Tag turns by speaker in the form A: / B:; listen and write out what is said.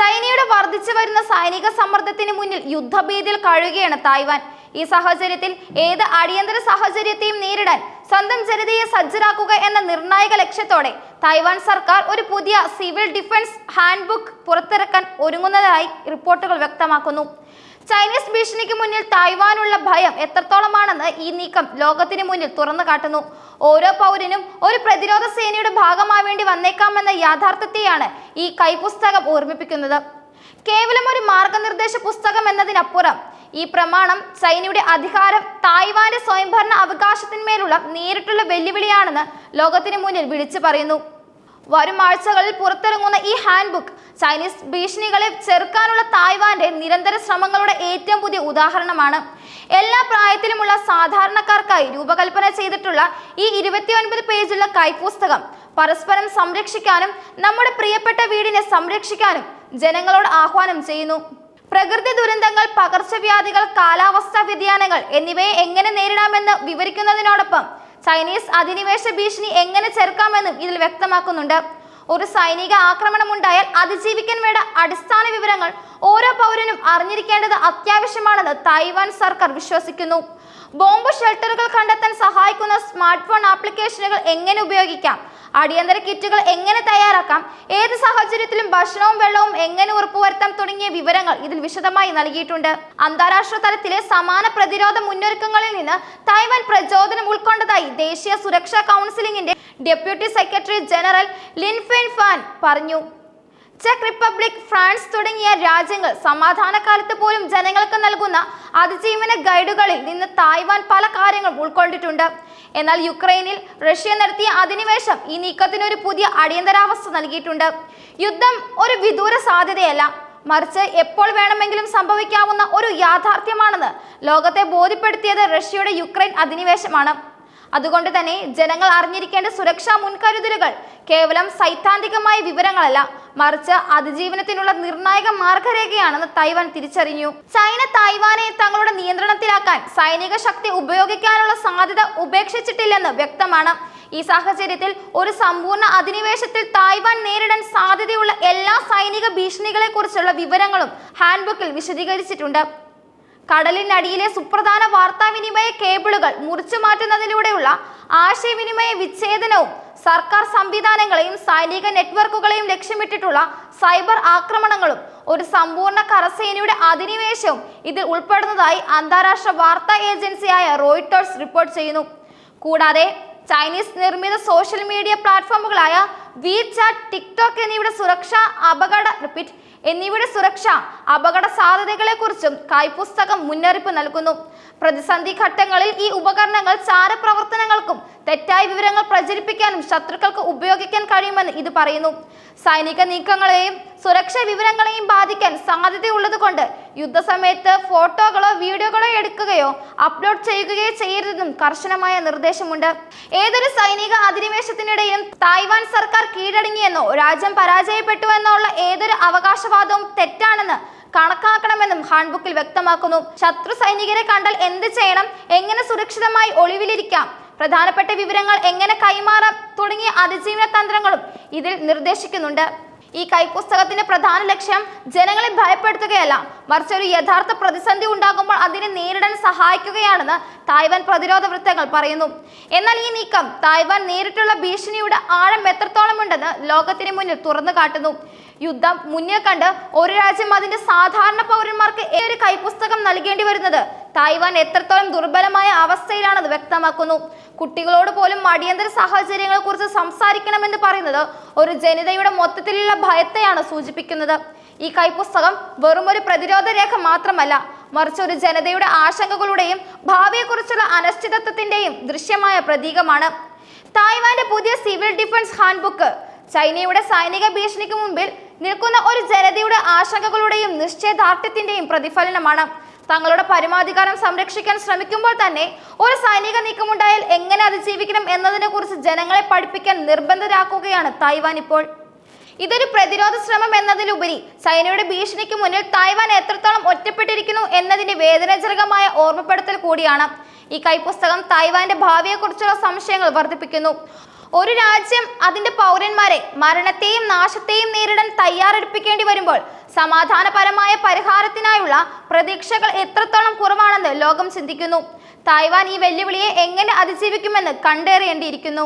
A: ചൈനയുടെ വർദ്ധിച്ചു വരുന്ന സൈനിക സമ്മർദ്ദത്തിന് മുന്നിൽ യുദ്ധഭീതിയിൽ കഴിയുകയാണ് തായ്വാൻ. ഈ സാഹചര്യത്തിൽ ഏത് അടിയന്തര സാഹചര്യത്തെയും നേരിടാൻ സ്വന്തം ജനതയെ സജ്ജരാക്കുക എന്ന നിർണായക ലക്ഷ്യത്തോടെ തായ്വാൻ സർക്കാർ ഒരു പുതിയ സിവിൽ ഡിഫൻസ് ഹാൻഡ്ബുക്ക് പുറത്തിറക്കാൻ ഒരുങ്ങുന്നതായി റിപ്പോർട്ടുകൾ വ്യക്തമാക്കുന്നു. ചൈനീസ് ഭീഷണിക്ക് മുന്നിൽ തായ്വാനുള്ള ഭയം എത്രത്തോളമാണെന്ന് ഈ നീക്കം ലോകത്തിന് മുന്നിൽ തുറന്നു കാട്ടുന്നു. ഓരോ പൗരനും ഒരു പ്രതിരോധ സേനയുടെ ഭാഗമാവേണ്ടി വന്നേക്കാമെന്ന യാഥാർത്ഥ്യത്തെയാണ് ഈ കൈപുസ്തകം ഓർമ്മിപ്പിക്കുന്നത്. കേവലം ഒരു മാർഗനിർദ്ദേശ പുസ്തകം എന്നതിനപ്പുറം ഈ പ്രമാണം ചൈനയുടെ അധികാരം തായ്വാന്റെ സ്വയംഭരണ അവകാശത്തിന്മേലുള്ള നേരിട്ടുള്ള വെല്ലുവിളിയാണെന്ന് ലോകത്തിന് മുന്നിൽ വിളിച്ചു പറയുന്നു. വരും ആഴ്ചകളിൽ പുറത്തിറങ്ങുന്ന ഈ ഹാൻഡ്ബുക്ക് ചൈനീസ് ഭീഷണികളെ ചെറുക്കാനുള്ള തായ്വാന്റെ നിരന്തര ശ്രമങ്ങളുടെ ഏറ്റവും പുതിയ ഉദാഹരണമാണ്. എല്ലാ പ്രായത്തിലുമുള്ള സാധാരണക്കാർക്കായി രൂപകൽപ്പന ചെയ്തിട്ടുള്ള ഈ ഇരുപത്തിയൊൻപത് പേജുള്ള കൈപ്പുസ്തകം പരസ്പരം സംരക്ഷിക്കാനും നമ്മുടെ പ്രിയപ്പെട്ട വീടിനെ സംരക്ഷിക്കാനും ജനങ്ങളോട് ആഹ്വാനം ചെയ്യുന്നു. പ്രകൃതി ദുരന്തങ്ങൾ പകർച്ചവ്യാധികൾ കാലാവസ്ഥാ വ്യതിയാനങ്ങൾ എന്നിവയെ എങ്ങനെ നേരിടാമെന്ന് വിവരിക്കുന്നതിനോടൊപ്പം ചൈനീസ് അധിനിവേശ ഭീഷണി എങ്ങനെ ചെറുക്കാമെന്നും ഇതിൽ വ്യക്തമാക്കുന്നുണ്ട്. ഒരു സൈനിക ആക്രമണം ഉണ്ടായാൽ അതിജീവിക്കാൻ വേണ്ട അടിസ്ഥാന വിവരങ്ങൾ ഓരോ പൗരനും അറിഞ്ഞിരിക്കേണ്ടത് അത്യാവശ്യമാണെന്ന് തായ്വാൻ സർക്കാർ വിശ്വസിക്കുന്നു. ബോംബ് ഷെൽട്ടറുകൾ കണ്ടെത്താൻ സഹായിക്കുന്ന സ്മാർട്ട് ഫോൺ ആപ്ലിക്കേഷനുകൾ എങ്ങനെ ഉപയോഗിക്കാം? അടിയന്തര കിറ്റുകൾ എങ്ങനെ തയ്യാറാക്കാം? ഏത് സാഹചര്യത്തിലും ഭക്ഷണവും വെള്ളവും എങ്ങനെ ഉറപ്പുവരുത്താം തുടങ്ങിയ വിവരങ്ങൾ ഇതിൽ വിശദമായി നൽകിയിട്ടുണ്ട്. അന്താരാഷ്ട്ര തലത്തിലെ സമാന പ്രതിരോധ മുന്നൊരുക്കങ്ങളിൽ നിന്ന് തായ്വാൻ പ്രചോദനം ഉൾക്കൊണ്ടതായി ദേശീയ സുരക്ഷാ കൗൺസിലിംഗിന്റെ deputy secretary general Lin Fen Fan പറഞ്ഞു. ചെക്ക് റിപ്പബ്ലിക് ഫ്രാൻസ് തുടങ്ങിയ രാജ്യങ്ങൾ സമാധാനകാലത്ത് പോലും ജനങ്ങൾക്ക് നൽകുന്ന അതിജീവന ഗൈഡുകളിൽ നിന്ന് തായ്വാൻ പല കാര്യങ്ങളും ഉൾക്കൊണ്ടിട്ടുണ്ട്. എന്നാൽ യുക്രൈനിൽ റഷ്യ നടത്തിയ അധിനിവേശം ഈ നീക്കത്തിന് ഒരു പുതിയ അടിയന്തരാവസ്ഥ നൽകിയിട്ടുണ്ട്. യുദ്ധം ഒരു വിദൂര സാധ്യതയല്ല. മറിച്ച് എപ്പോൾ വേണമെങ്കിലും സംഭവിക്കാവുന്ന ഒരു യാഥാർത്ഥ്യമാണെന്ന് ലോകത്തെ ബോധ്യപ്പെടുത്തിയത് റഷ്യയുടെ യുക്രൈൻ അധിനിവേശമാണ്. അതുകൊണ്ട് തന്നെ ജനങ്ങൾ അറിഞ്ഞിരിക്കേണ്ട സുരക്ഷാ മുൻകരുതലുകൾ കേവലം സൈദ്ധാന്തികമായ വിവരങ്ങളല്ല മറിച്ച് അതിജീവനത്തിനുള്ള നിർണായക മാർഗരേഖയാണെന്ന് തൈവാൻ തിരിച്ചറിഞ്ഞു. ചൈന തായ്വാനെ തങ്ങളുടെ നിയന്ത്രണത്തിലാക്കാൻ സൈനിക ശക്തി ഉപയോഗിക്കാനുള്ള സാധ്യത ഉപേക്ഷിച്ചിട്ടില്ലെന്ന് വ്യക്തമാണ്. ഈ സാഹചര്യത്തിൽ ഒരു സമ്പൂർണ അധിനിവേശത്തിൽ തായ്വാൻ നേരിടാൻ സാധ്യതയുള്ള എല്ലാ സൈനിക ഭീഷണികളെ കുറിച്ചുള്ള വിവരങ്ങളും ഹാൻഡ്ബുക്കിൽ വിശദീകരിച്ചിട്ടുണ്ട്. കടലിനടിയിലെ സുപ്രധാന വാർത്താവിനിമയ കേബിളുകൾ മുറിച്ചു മാറ്റുന്നതിലൂടെയുള്ള ആശയവിനിമയ വിച്ഛേദനവും സർക്കാർ സംവിധാനങ്ങളെയും സൈനിക നെറ്റ്വർക്കുകളെയും ലക്ഷ്യമിട്ടിട്ടുള്ള സൈബർ ആക്രമണങ്ങളും ഒരു സമ്പൂർണ കരസേനയുടെ അധിനിവേശവും ഇതിൽ ഉൾപ്പെടുന്നതായി അന്താരാഷ്ട്ര വാർത്താ ഏജൻസിയായ റോയിട്ടേഴ്സ് റിപ്പോർട്ട് ചെയ്യുന്നു. കൂടാതെ ചൈനീസ് നിർമ്മിത സോഷ്യൽ മീഡിയ പ്ലാറ്റ്ഫോമുകളായ വി ചാറ്റ് ടിക്ടോക്ക് എന്നിവയുടെ സുരക്ഷ അപകട റിപ്പീറ്റ് എന്നിവയുടെ സുരക്ഷ അപകട സാധ്യതകളെക്കുറിച്ചും കൈപുസ്തകം മുന്നറിയിപ്പ് നൽകുന്നു. പ്രതിസന്ധി ഘട്ടങ്ങളിൽ ഈ ഉപകരണങ്ങൾ ചാരപ്രവർത്തനങ്ങൾക്കും തെറ്റായ വിവരങ്ങൾ പ്രചരിപ്പിക്കാനും ശത്രുക്കൾക്ക് ഉപയോഗിക്കാൻ കഴിയുമെന്ന് ഇത് പറയുന്നു. സൈനിക നീക്കങ്ങളെയും സുരക്ഷാ വിവരങ്ങളെയും ബാധിക്കാൻ സാധ്യതയുള്ളത് കൊണ്ട് യുദ്ധസമയത്ത് ഫോട്ടോകളോ വീഡിയോകളോ എടുക്കുകയോ അപ്ലോഡ് ചെയ്യുകയോ ചെയ്യരുതെന്നും കർശനമായ നിർദ്ദേശമുണ്ട്. ഏതൊരു സൈനിക അധിനിവേശത്തിനിടയിലും തായ്വാൻ സർക്കാർ കീഴടങ്ങിയെന്നോ രാജ്യം പരാജയപ്പെട്ടു എന്നുള്ള ഏതൊരു അവകാശവാദവും തെറ്റാണെന്ന് കണക്കാക്കണമെന്നും ഹാൻഡ്ബുക്കിൽ വ്യക്തമാക്കുന്നു. ശത്രു സൈനികരെ കണ്ടാൽ എന്ത് ചെയ്യണം? എങ്ങനെ സുരക്ഷിതമായി ഒളിവിലിരിക്കാം? പ്രധാനപ്പെട്ട വിവരങ്ങൾ എങ്ങനെ കൈമാറാം തുടങ്ങിയ അതിജീവന തന്ത്രങ്ങളും ഇതിൽ നിർദ്ദേശിക്കുന്നുണ്ട്. ഈ കൈപുസ്തകത്തിന്റെ പ്രധാന ലക്ഷ്യം ജനങ്ങളെ ഭയപ്പെടുത്തുകയല്ല. മറിച്ച് ഒരു യഥാർത്ഥ പ്രതിസന്ധി ഉണ്ടാകുമ്പോൾ അതിനെ നേരിടാൻ സഹായിക്കുകയാണെന്ന് തായ്വാൻ പ്രതിരോധ വൃത്തങ്ങൾ പറയുന്നു. എന്നാൽ ഈ നീക്കം തായ്വാൻ നേരിട്ടുള്ള ഭീഷണിയുടെ ആഴം എത്രത്തോളം ഉണ്ടെന്ന് ലോകത്തിന് മുന്നിൽ തുറന്നു കാട്ടുന്നു. യുദ്ധം മുന്നേ കണ്ട് ഒരു രാജ്യം അതിന്റെ സാധാരണ പൗരന്മാർക്ക് ഈ ഒരു കൈപ്പുസ്തകം നൽകേണ്ടി വരുന്നത്? തായ്വാൻ എത്രത്തോളം ദുർബലമായ അവസ്ഥയിലാണെന്ന് വ്യക്തമാക്കുന്നു. കുട്ടികളോട് പോലും അടിയന്തര സാഹചര്യങ്ങളെ കുറിച്ച് സംസാരിക്കണമെന്ന് പറയുന്നത് ഒരു ജനതയുടെ മൊത്തത്തിലുള്ള ഭയത്തെയാണ് സൂചിപ്പിക്കുന്നത്. ഈ കൈപ്പുസ്തകം വെറും ഒരു പ്രതിരോധ രേഖ മാത്രമല്ല മറിച്ച് ഒരു ജനതയുടെ ആശങ്കകളുടെയും ഭാവിയെക്കുറിച്ചുള്ള അനിശ്ചിതത്വത്തിന്റെയും ദൃശ്യമായ പ്രതീകമാണ്. തായ്വാന്റെ പുതിയ സിവിൽ ഡിഫൻസ് ഹാൻഡ്ബുക്ക് ചൈനയുടെ സൈനിക ഭീഷണിക്ക് മുമ്പിൽ നിൽക്കുന്ന ഒരു ജനതയുടെ ആശങ്കകളുടെയും നിശ്ചയദാർഢ്യത്തിന്റെയും പ്രതിഫലനമാണ്. തങ്ങളുടെ പരമാധികാരം സംരക്ഷിക്കാൻ ശ്രമിക്കുമ്പോൾ തന്നെ ഒരു സൈനിക നീക്കമുണ്ടായാൽ എങ്ങനെ അതിജീവിക്കണം എന്നതിനെ കുറിച്ച് ജനങ്ങളെ പഠിപ്പിക്കാൻ നിർബന്ധരാക്കുകയാണ് തായ്വാൻ ഇപ്പോൾ. ഇതൊരു പ്രതിരോധ ശ്രമം എന്നതിലുപരി ചൈനയുടെ ഭീഷണിക്ക് മുന്നിൽ തായ്വാൻ എത്രത്തോളം ഒറ്റപ്പെട്ടിരിക്കുന്നു എന്നതിന്റെ വേദനാജനകമായ ഓർമ്മപ്പെടുത്തൽ കൂടിയാണ്. ഈ കൈപുസ്തകം തായ്വാന്റെ ഭാവിയെക്കുറിച്ചുള്ള സംശയങ്ങൾ വർദ്ധിപ്പിക്കുന്നു. ഒരു രാജ്യം അതിന്റെ പൗരന്മാരെ മരണത്തെയും നാശത്തെയും നേരിടാൻ തയ്യാറെടുപ്പിക്കേണ്ടി വരുമ്പോൾ സമാധാനപരമായ പരിഹാരത്തിനായുള്ള പ്രതീക്ഷകൾ എത്രത്തോളം കുറവാണെന്ന് ലോകം ചിന്തിക്കുന്നു. തായ്വാൻ ഈ വെല്ലുവിളിയെ എങ്ങനെ അതിജീവിക്കുമെന്ന് കണ്ടേറിയേണ്ടിയിരിക്കുന്നു